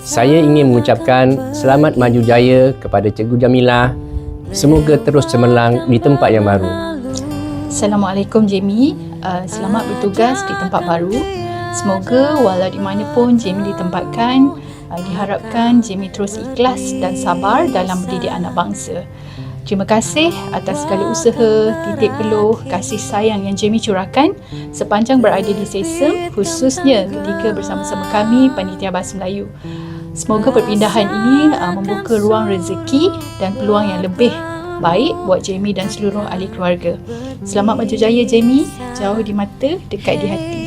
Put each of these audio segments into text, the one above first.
Saya ingin mengucapkan selamat maju jaya kepada Cikgu Jamilah. Semoga terus cemerlang di tempat yang baru. Assalamualaikum Jamie. Uh, selamat bertugas di tempat baru. Semoga walau di mana pun Jamie ditempatkan, uh, diharapkan Jamie terus ikhlas dan sabar dalam mendidik anak bangsa. Terima kasih atas segala usaha, titik peluh, kasih sayang yang Jamie curahkan sepanjang berada di SESEM khususnya ketika bersama-sama kami Panitia Bahasa Melayu. Semoga perpindahan ini uh, membuka ruang rezeki dan peluang yang lebih baik buat Jamie dan seluruh ahli keluarga. Selamat maju jaya Jamie, jauh di mata, dekat di hati.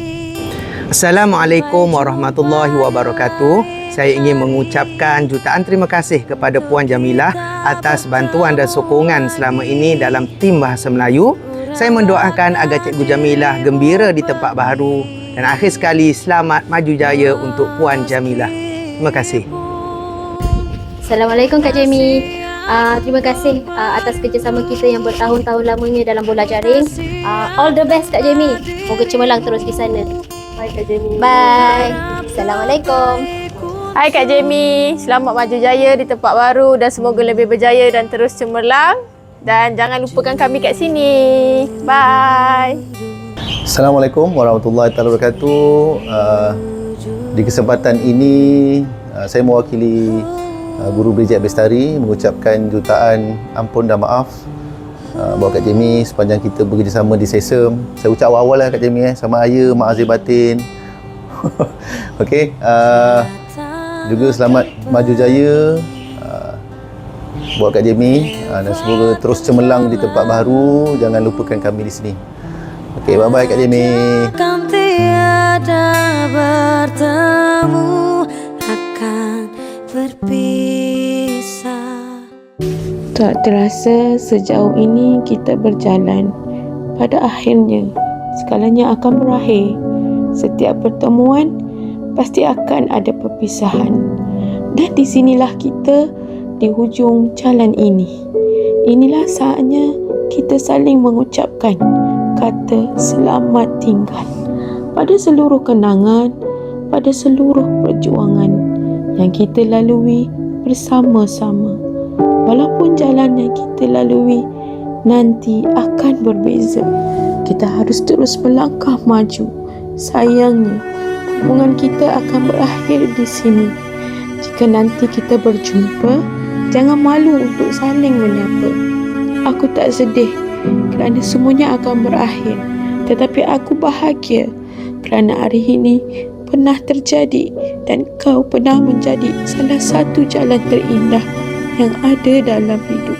Assalamualaikum warahmatullahi wabarakatuh. Saya ingin mengucapkan jutaan terima kasih kepada Puan Jamilah atas bantuan dan sokongan selama ini dalam tim Bahasa Melayu. Saya mendoakan agar Cikgu Jamilah gembira di tempat baru dan akhir sekali selamat maju jaya untuk Puan Jamilah. Terima kasih. Assalamualaikum Kak Jamie. Uh, terima kasih uh, atas kerjasama kita yang bertahun-tahun lamanya dalam bola jaring. Uh, all the best Kak Jamie. Moga cemerlang terus di sana. Bye Kak Jamie. Bye. Assalamualaikum. Hai Kak Jamie, selamat maju jaya di tempat baru dan semoga lebih berjaya dan terus cemerlang. Dan jangan lupakan kami kat sini. Bye. Assalamualaikum warahmatullahi taala wabarakatuh. Uh, di kesempatan ini uh, saya mewakili uh, Guru Bridget Bestari mengucapkan jutaan ampun dan maaf uh, buat Kak Jamie sepanjang kita bekerjasama di SESEM. Saya ucap awal-awal lah Kak Jamie eh, sama ayah, mak azir batin. Okey, uh, juga selamat maju jaya buat Kak Jamie dan semoga terus cemerlang di tempat baru. Jangan lupakan kami di sini. Okey, bye-bye Kak Jamie. Tiada bertemu akan berpisah Tak terasa sejauh ini kita berjalan. Pada akhirnya, segalanya akan berakhir. Setiap pertemuan pasti akan ada perpisahan. Dan di sinilah kita di hujung jalan ini. Inilah saatnya kita saling mengucapkan kata selamat tinggal pada seluruh kenangan, pada seluruh perjuangan yang kita lalui bersama-sama. Walaupun jalan yang kita lalui nanti akan berbeza, kita harus terus melangkah maju. Sayangnya, hubungan kita akan berakhir di sini. Jika nanti kita berjumpa, jangan malu untuk saling menyapa. Aku tak sedih kerana semuanya akan berakhir. Tetapi aku bahagia kerana hari ini pernah terjadi dan kau pernah menjadi salah satu jalan terindah yang ada dalam hidup.